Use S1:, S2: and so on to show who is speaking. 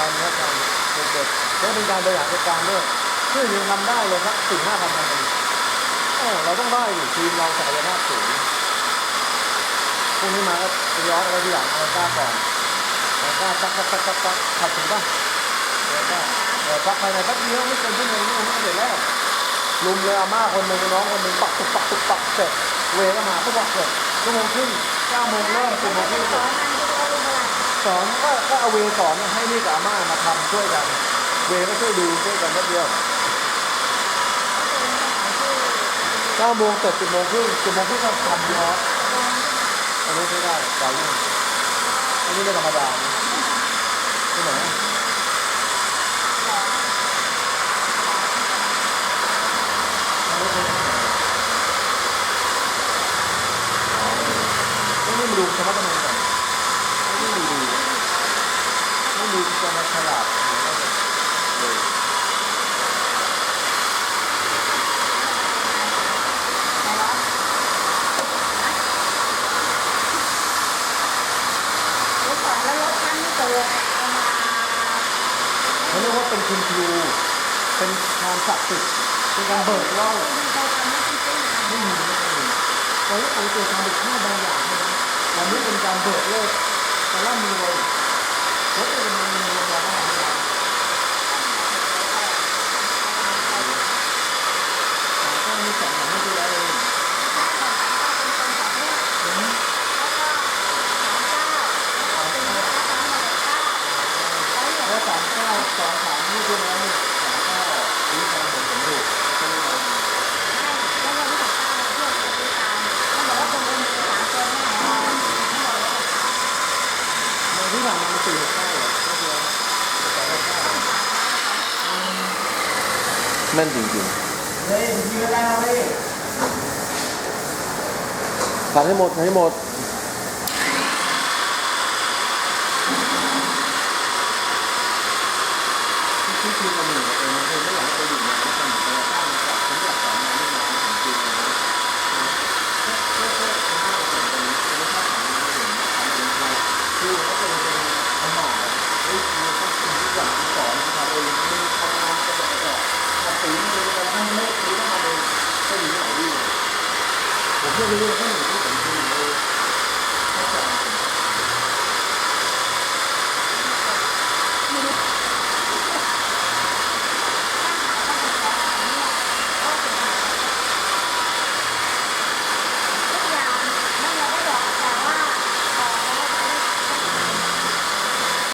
S1: การเนี้ยการเด็กๆและเป็นการบริหารจัดการด้วยซึ่งยังทำได้เลยครับสี่ห้าพันคนเราต้องได้ดิทีมเราศักยภาพสูงพรุ่งนี้มาก็ย้อนอะไรที่หลังเอาก้าก่อนเอาก้าซักซักซักซักซักขัดถึงป่ะเดี๋ยวก้าเดี๋ยวซักภายในแป๊บเดียวไม่เกินชั่วโมงนี่มันเสร็จแล้วลุมเลยอาม่าคนหนึ่งน้องคนหนึ่งปักตุกปักตุกปักเสร็จเวก็มาปุ๊บปักเสร็จชั่วโมงครึ่งเก้าโมงเริ่มสิบโมงครึ่งเสร็จ สอนก็ก็เอาเวสอนให้นี่กับอาม่ามาทำช่วยกัน เวก็ช่วยดูช่วยกันแป๊บเดียวเก้าโมงเสร็จสิบโมงครึ่งสิบโมงครึ่งก็ทำเยอดอันนี้ใช้ได้ดายิ่งอันนี้ไม่ธรรมดาที่ไหนนี่มาดูสมรรถนะก่อนไม่ดูดี ไม่ดูจะมาฉลาดเลยเขาเรียกว่าเป็นคุณครูเป็นการศักดิ์สิทธิ์เป็นการเบิกเล่าไม่มีไม่มีเราเรียกว่าเป็นการเบิกข้าบางอย่างใช่ไหมเราไม่เป็นการเบิกเลิกแต่ร่ำรวยเขาจะเป็นเงินรางวัลให้เราก็มีสองอย่างไม่ดูแลเองแล้วสามเก้าสองสามนี่คือแล้วนี่สามเก้านี่ทางผมผมดูใช่ไหมครับมัน ที่ผ่านมามันสี่หกเก้าเหรอไม่เดียวสองหกเก้า
S2: แม่นจริง
S1: เฮ้ยยิงอะไรเอาเลย
S2: ๆขัดให้หมดขัดให้หมด
S1: video của mình